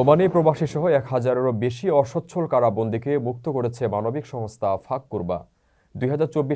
ওমানে প্রবাসী সহ এক হাজারেরও বেশি অসচ্ছল কারাবন্দীকে মুক্ত করেছে মানবিক সংস্থা ফাক কুরবা। দুই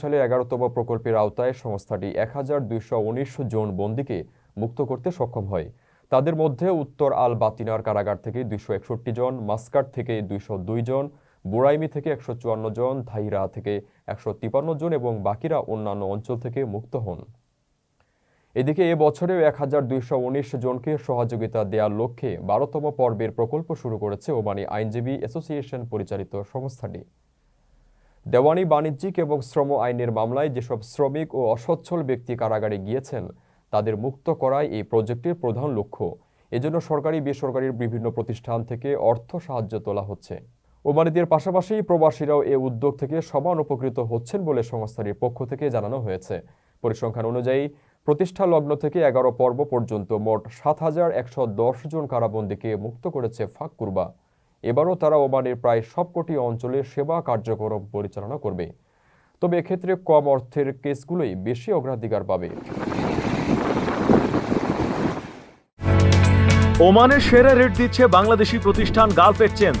সালে এগারোতম প্রকল্পের আওতায় সংস্থাটি এক হাজার দুইশো উনিশ জন বন্দীকে মুক্ত করতে সক্ষম হয়। তাদের মধ্যে উত্তর আল বাতিনার কারাগার থেকে দুইশো একষট্টি জন, মাস্কাট থেকে দুইশো দুই জন বুড়াইমি থেকে একশো চুয়ান্ন জন, থাইরা থেকে একশো তিপান্ন জন এবং বাকিরা অন্যান্য অঞ্চল থেকে মুক্ত হন। এদিকে এ বছরেও এক হাজার দুইশো উনিশ জনকে সহযোগিতা দেওয়ার লক্ষ্যে বারোতম পর্বের প্রকল্প শুরু করেছে ওমানি আইনজীবী অ্যাসোসিয়েশন পরিচালিত সংস্থাটি। দেওয়ানি বাণিজ্যিক এবং শ্রম আইনের মামলায় যেসব শ্রমিক ও অসচ্ছল ব্যক্তি কারাগারে গিয়েছেন, তাদের মুক্ত করাই এই প্রজেক্টের প্রধান লক্ষ্য। এজন্য সরকারি বেসরকারি বিভিন্ন প্রতিষ্ঠান থেকে অর্থ সাহায্য তোলা হচ্ছে। ওমানিদের পাশাপাশি প্রবাসীরাও এ উদ্যোগ থেকে সমান উপকৃত হচ্ছেন বলে সংস্থাটির পক্ষ থেকে জানানো হয়েছে। পরিসংখ্যান অনুযায়ী প্রতিষ্ঠা লগ্ন থেকে এগারো পর্ব পর্যন্ত মোট সাত হাজার একশো দশ জন কারাবন্দীকে মুক্ত করেছে ফাঁক কুরবা। এবারও তারা ওমানের প্রায় সবকটি অঞ্চলে সেবা কার্যক্রম পরিচালনা করবে। তবে এক্ষেত্রে কম অর্থের কেসগুলোই বেশি অগ্রাধিকার পাবে। ওমানের সেরা রেট দিচ্ছে বাংলাদেশি প্রতিষ্ঠান গালফ এক্সচেঞ্জ।